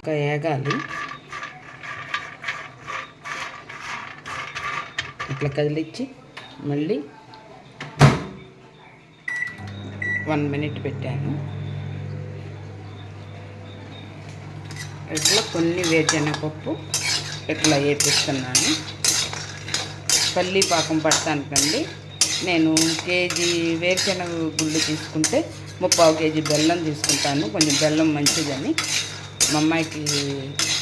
ఇంకా ఏగాలి. ఇట్లా కదిలిచ్చి మళ్ళీ వన్ మినిట్ పెట్టాను. ఇట్లా కొన్ని వేరుశనగపప్పు ఇట్లా వేపిస్తున్నాను. పల్లీ పాకం పడతానికండి నేను కేజీ వేరుశనగ గుళ్ళు తీసుకుంటే ముప్పావు కేజీ బెల్లం తీసుకుంటాను. కొంచెం బెల్లం మంచిదని. మా అమ్మాయికి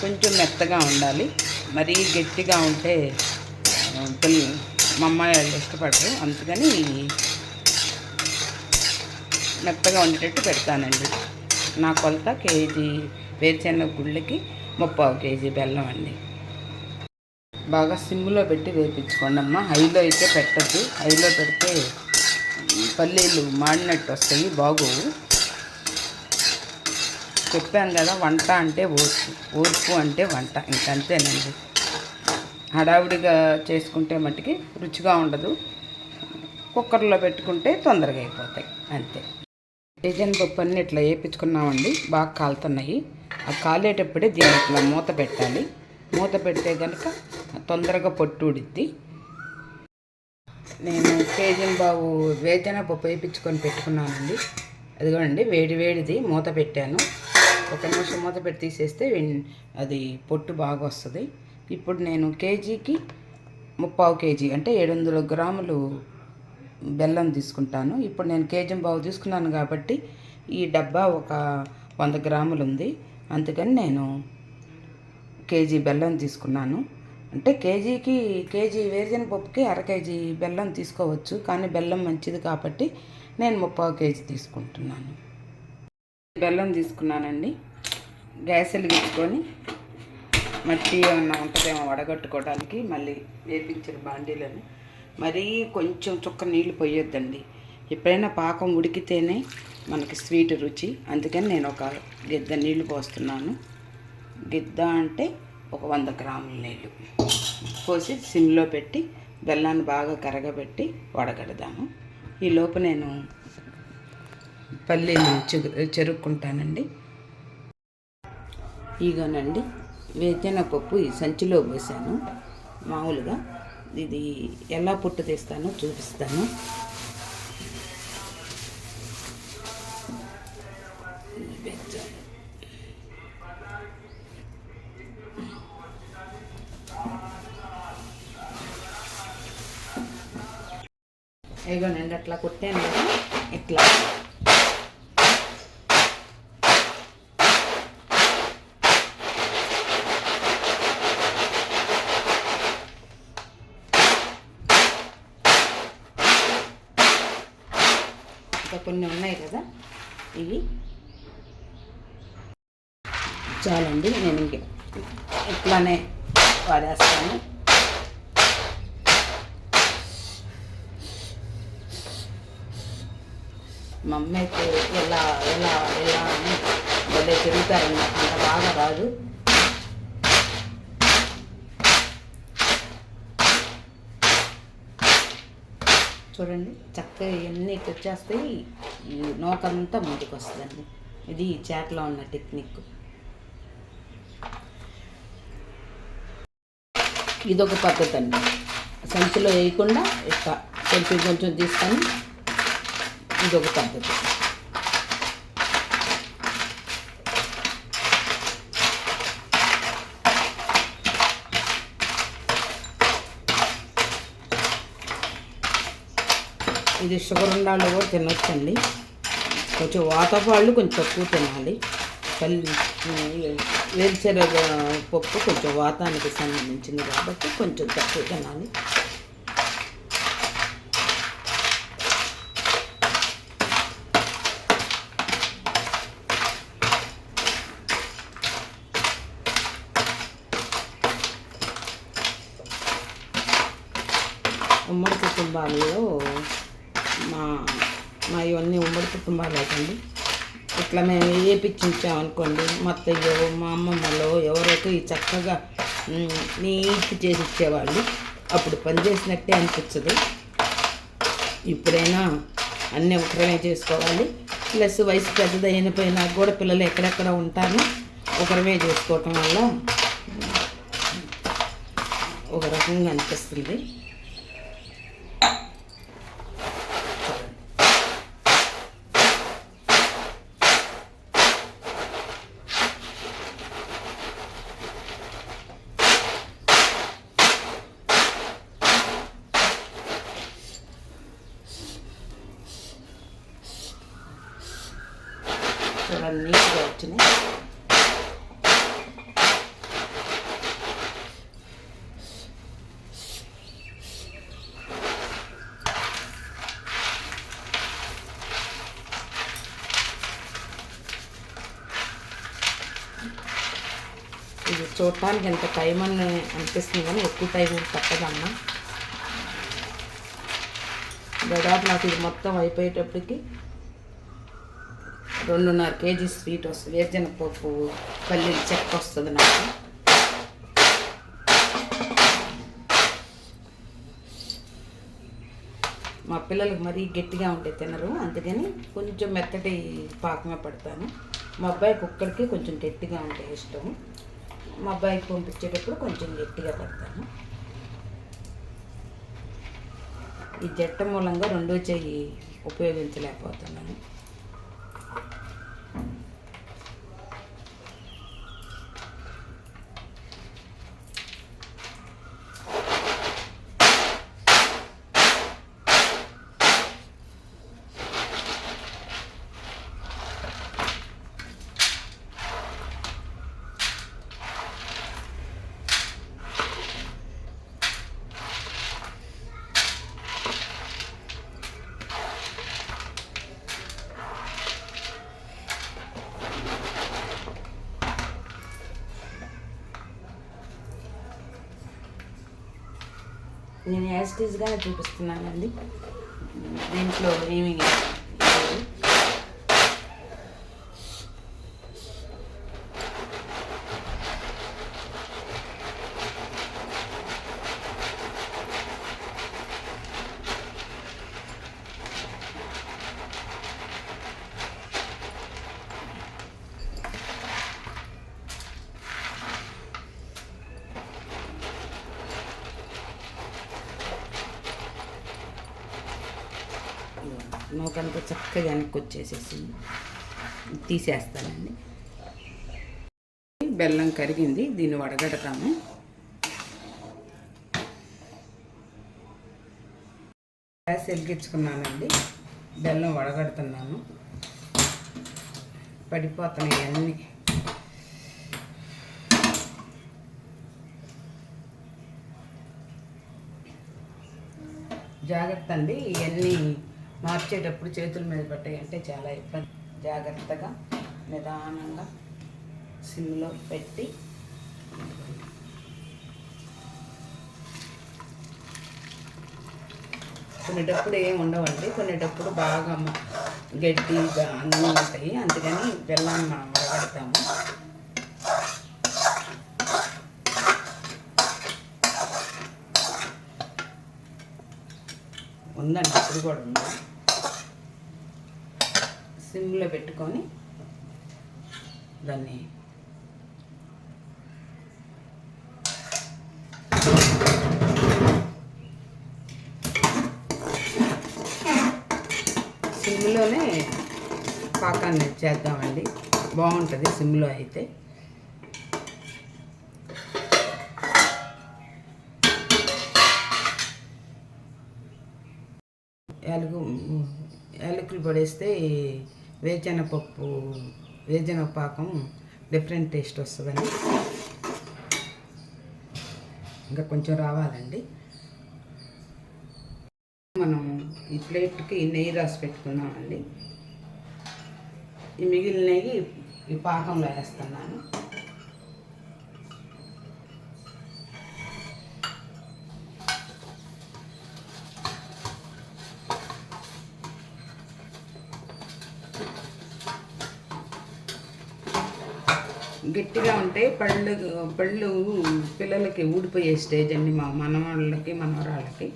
కొంచెం మెత్తగా ఉండాలి. మరీ గట్టిగా ఉంటే ఆ, పిల్ల మా అమ్మాయి వాళ్ళు ఇష్టపడరు. అందుకని మెత్తగా ఉండేటట్టు పెడతానండి. నా కొలత కేజీ వేరుశనగ గుళ్ళకి ముప్పావు కేజీ బెల్లం అండి. బాగా సిమ్లో పెట్టి వేపించుకోండి అమ్మ హైలో అయితే పెట్టద్దు. హైలో పెడితే పల్లీలు మాడినట్టు వస్తాయి బాగోవు. చెప్పాను కదా వంట అంటే ఓర్పు. ఓర్పు అంటే వంట. ఇంకంతేనండి హడావుడిగా చేసుకుంటే మట్టుకి రుచిగా ఉండదు. కుక్కర్లో పెట్టుకుంటే తొందరగా అయిపోతాయి. అంతే. డిజైన్ పప్పు అన్నీ ఇట్లా వేయించుకున్నామండి బాగా కాలుతున్నాయి. ఆ కాలేటప్పుడే దీన్ని ఇట్లా మూత పెట్టాలి. మూత పెడితే కనుక తొందరగా పొట్టు ఉడిద్ది నేను కేజీన్ బాబు వేతన పప్పు వేయించుకొని పెట్టుకున్నానండి. అదిగోండి వేడి వేడిది. మూత పెట్టాను. ఒక నిమిషం మూత పెట్టి తీసేస్తే అది పొట్టు బాగా వస్తుంది. ఇప్పుడు నేను కేజీకి ముప్పావు కేజీ అంటే ఏడు వందల గ్రాములు బెల్లం తీసుకుంటాను. ఇప్పుడు నేను కేజీ బావు తీసుకున్నాను కాబట్టి ఈ డబ్బా ఒక వంద గ్రాములు ఉంది అందుకని నేను కేజీ బెల్లం తీసుకున్నాను. అంటే కేజీకి కేజీ వేరుజన పప్పుకి అర కేజీ బెల్లం తీసుకోవచ్చు. కానీ బెల్లం మంచిది కాబట్టి నేను ముప్పావు కేజీ తీసుకుంటున్నాను. బెల్లం తీసుకున్నానండి. గ్యాస్ వెలిగించుకొని మట్టి ఏమన్నా ఉంటుందేమో వడగట్టుకోవడానికి మళ్ళీ వేపించిన బాండీలను. మరీ కొంచెం చుక్క నీళ్ళు పోయొద్దండి. ఎప్పుడైనా పాకం ఉడికితేనే మనకి స్వీట్ రుచి. అందుకని నేను ఒక గిద్ద నీళ్ళు పోస్తున్నాను. గిద్ద అంటే ఒక వంద గ్రాముల నీళ్ళు పోసి సిమ్లో పెట్టి బెల్లాన్ని బాగా కరగబెట్టి వడగడదాము. ఈ లోపు నేను పల్లీలు చెరుక్కుంటానండి. ఇగోనండి వేతన పప్పు ఈ సంచిలో పోసాను. మామూలుగా ఇది ఎలా పుట్టు తీస్తానో చూపిస్తాను. ఇగోనండి అట్లా కుట్టాను ఇట్లా ఇంకా కొన్ని ఉన్నాయి కదా ఇవి. చాలండి నేను ఇంక ఇట్లానే వాడేస్తాను. మా అయితే ఎలా ఎలా ఎలా అని భలే తిరుగుతారు అంత బాగా రాదు. చూడండి. చక్కగా ఇవన్నీ ఇట్లా వచ్చేస్తాయి ఈ నోకంతా ముందుకు వస్తుందండి. ఇది ఈ చేతిలో ఉన్న టెక్నిక్. ఇదొక పద్ధతి అండి. సంచిలో వేయకుండా ఇట్లా కొంచెం కొంచెం తీసుకొని ఇదొక పద్ధతి. ఇది షుగర్ ఉండాలి కూడా తినొచ్చండి. కొంచెం వాతపాళ్ళు కొంచెం తక్కువ తినాలి. పల్లి వేరుశనగ పప్పు కొంచెం వాతానికి సంబంధించింది కాబట్టి కొంచెం తక్కువ తినాలి. ఉమ్మడి కుటుంబాలలో మా మా ఇవన్నీ ఉమ్మడి కుటుంబాలు అవుతండి ఇట్లా మేము వేపించామనుకోండి మా అత్తయ్యో మా అమ్మమ్మలో ఎవరైతే ఈ చక్కగా నీట్ చేసి ఇచ్చేవాళ్ళు అప్పుడు పని చేసినట్టే అనిపించదు. ఇప్పుడైనా అన్నీ ఒకరమే చేసుకోవాలి. ప్లస్ వయసు పెద్దది అయిన పోయినా కూడా పిల్లలు ఎక్కడెక్కడ ఉంటారో ఒకరమే చేసుకోవటం వల్ల ఒక రకంగా అనిపిస్తుంది. చూడండి నీట్గా వచ్చినాయి ఇది చూడటానికి ఎంత టైం అని అనిపిస్తుంది కానీ ఎక్కువ టైం ఏం పట్టదమ్మా దాదాపు నాకు ఇది మొత్తం అయిపోయేటప్పటికి రెండున్నర కేజీ స్వీట్ వస్తుంది. వేరుశనగపప్పు పల్లీలు చెక్క వస్తుంది నాకు. మా పిల్లలకు మరీ గట్టిగా ఉంటే తినరు అందుకని కొంచెం మెత్తటి పాకమే పడతాను. మా అబ్బాయికి ఒక్కడికి కొంచెం గట్టిగా ఉంటే ఇష్టం. మా అబ్బాయికి పంపించేటప్పుడు కొంచెం గట్టిగా పడతాను. ఈ జట్ట మూలంగా రెండో చెయ్యి ఉపయోగించలేకపోతున్నాను. నేను యాజిటీస్గా చూపిస్తున్నానండి. దీంట్లో ఏమి నూకంతా చక్కగా వెనక్కి వచ్చేసేసింది. తీసేస్తానండి. బెల్లం కరిగింది దీన్ని వడగడతాము. గ్యాస్ వెలిగించుకున్నానండి. బెల్లం వడగడుతున్నాను. పడిపోతున్నాయి అన్నీ. జాగ్రత్త అండి ఇవన్నీ మార్చేటప్పుడు చేతుల మీద పెట్టాయి అంటే చాలా ఇబ్బంది. జాగ్రత్తగా నిదానంగా సిమ్లో పెట్టి కొన్నిటప్పుడు ఏం ఉండవండి. కొన్నిటప్పుడు బాగా గడ్డి గట్టిగా అన్నీ ఉంటాయి. అందుకని బెల్లాన్ని మనం వడగడతాము ఉందండి ఇప్పుడు కూడా ఉంది. సిమ్లో పెట్టుకొని దాన్ని సిమ్లోనే పాకాన్ని చేద్దామండి. బాగుంటుంది సిమ్లో అయితే. యాలకు యాలకులు పడేస్తే వేజన పప్పు వేజన పాకం డిఫరెంట్ టేస్ట్ వస్తుందండి ఇంకా కొంచెం రావాలండి. మనం ఈ ప్లేట్కి నెయ్యి రాసి పెట్టుకున్నామండి ఈ మిగిలిన నెయ్యి ఈ పాకంలో వేస్తున్నాను. గట్టిగా ఉంటే పళ్ళు పళ్ళు పిల్లలకి ఊడిపోయే స్టేజ్ అండి మా మనవాళ్ళకి మనవరాళ్ళకి.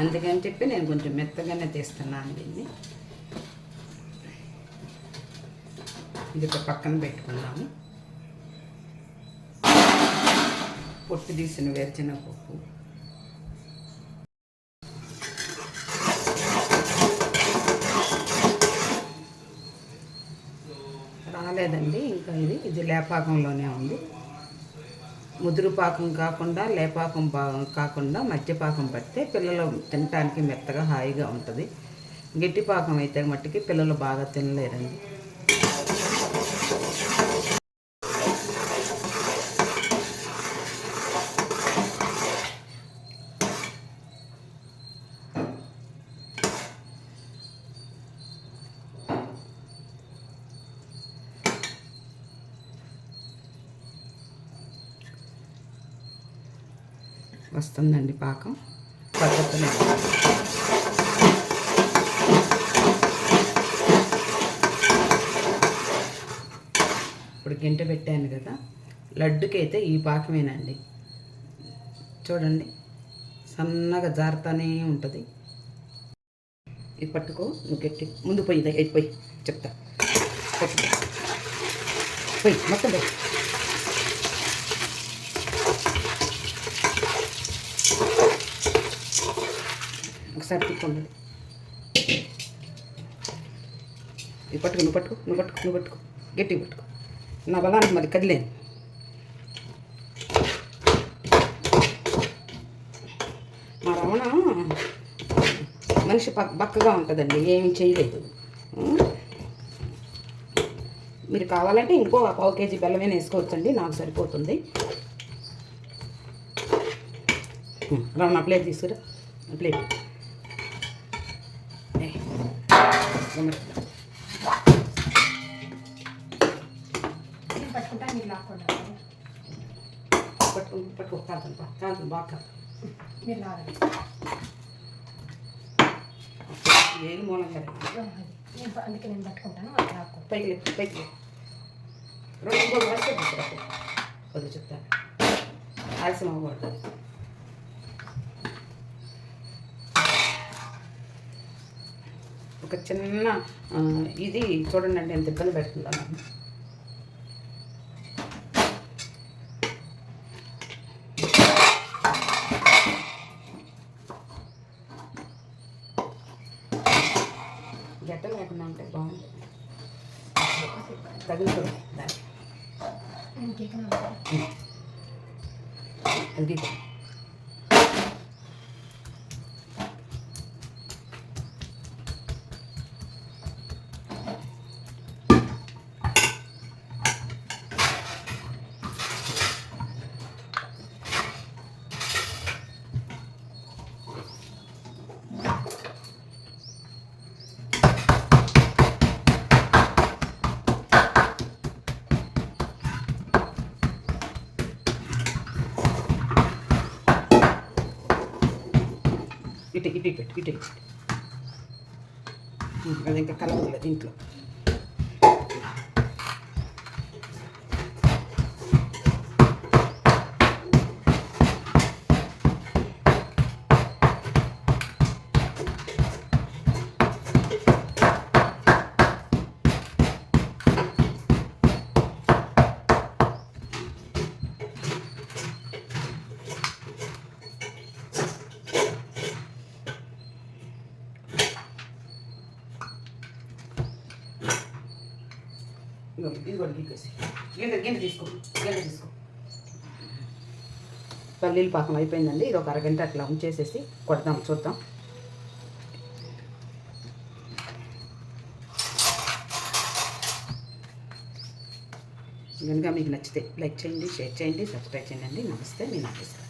అందుకని చెప్పి నేను కొంచెం మెత్తగానే తీస్తున్నాను దీన్ని ఇది. ఒక పక్కన పెట్టుకున్నాము పొట్టు తీసిన వేరుచిన పప్పు రాలేదండి. ఇంకా ఇది ఇది లేపాకంలోనే ఉంది. ముదురు పాకం కాకుండా లేపాకం బా కాకుండా మధ్యపాకం పడితే పిల్లలు తినటానికి మెత్తగా హాయిగా ఉంటుంది. గట్టి పాకం అయితే మట్టికి పిల్లలు బాగా తినలేరండి. వస్తుందండి పాకం. పద్ధతులు. ఇప్పుడు గింట పెట్టాను కదా లడ్డుకి అయితే ఈ పాకమేనండి. చూడండి సన్నగా జారుతానే ఉంటుంది. ఇది పట్టుకో నువ్వు గట్టి. ముందు పోయి పోయి చెప్తా. పోయి మొత్తం పోయి. ఒకసారి తిప్పండి ఇది పట్టుకు నువ్వు పట్టుకు నువ్వు పట్టుకు నువ్వు పట్టుకు. గట్టిగా పట్టుకో. నా బలానికి మరి కదిలేను. మా రమణ మనిషి పక్ బక్కగా ఉంటుందండి ఏమి చేయలేదు. మీరు కావాలంటే ఇంకో పావు కేజీ బెల్లమే వేసుకోవచ్చండి నాకు సరిపోతుంది. రమణ ప్లేట్ తీసుకురా ప్లేట్. పట్టుకుంటా మీరు లాక్కుండా. పట్టుకో పట్టుకో కాదు కాదు బాగా మీరు లాగండి. ఏది మూలంగా అందుకే నేను పట్టుకుంటాను పైకి పైకి రెండు వస్తే తీసుకురా కొద్దిగా చెప్తాను. ఆలస్యం అవ్వకూడదు ఒక చిన్న ఆ, ఇది చూడండి అండి ఎంత ఇబ్బంది పెడుతుందో నాకు గట్ట లేకుండా ఉంటే బాగుంటుంది తగులుతుంది దాన్ని నేను కేక్ నా అది ఇటు పెట్టు, ఇటు ఇంకా కలవలేదు దీంట్లో ఇదిగో ఇది కూడా గీకేసి గిన్నె గిన్నె తీసుకో గిన్నె తీసుకో. పల్లీలు పాకం అయిపోయిందండి. ఇది ఒక అరగంట అట్లా ఉంచేసేసి కొడదాం చూద్దాం. కనుక మీకు నచ్చితే లైక్ చేయండి షేర్ చేయండి సబ్స్క్రైబ్ చేయండి నమస్తే నేను ఆఫీసర్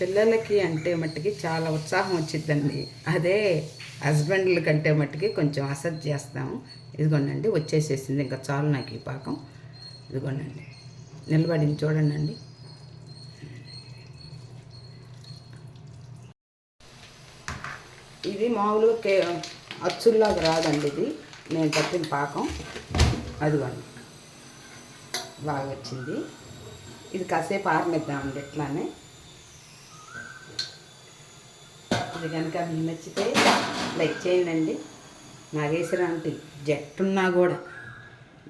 పిల్లలకి అంటే మట్టుకి చాలా ఉత్సాహం వచ్చిద్దండి. అదే హస్బెండ్ల కంటే మట్టుకి కొంచెం అసత్ చేస్తాము. ఇదిగోనండి వచ్చేసేసింది. ఇంకా చాలు నాకు ఈ పాకం. ఇదిగోనండి నిలబడింది చూడండి అండి ఇది మామూలుగా కే అచ్చుల్లాగా రాదండి ఇది. నేను పట్టిన పాకం. అదిగోండి బాగా వచ్చింది. ఇది కాసేపు ఆరనిద్దామండి ఇట్లానే. ఇది కనుక మీకు నచ్చితే లైక్ చేయండి నాగేశ్వరాంటి జట్టున్నా కూడా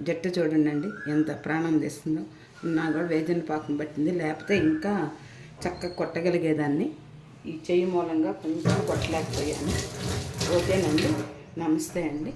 జట్టు చూడండి ఎంత ప్రాణం తెస్తుందో. ఉన్నా కూడా వేదన పాకం పట్టింది. లేకపోతే ఇంకా చక్కగా కొట్టగలిగేదాన్ని. ఈ చెయ్యి మూలంగా కొంచెం కొట్టలేకపోయాను. ఓకేనండి. నమస్తే అండి.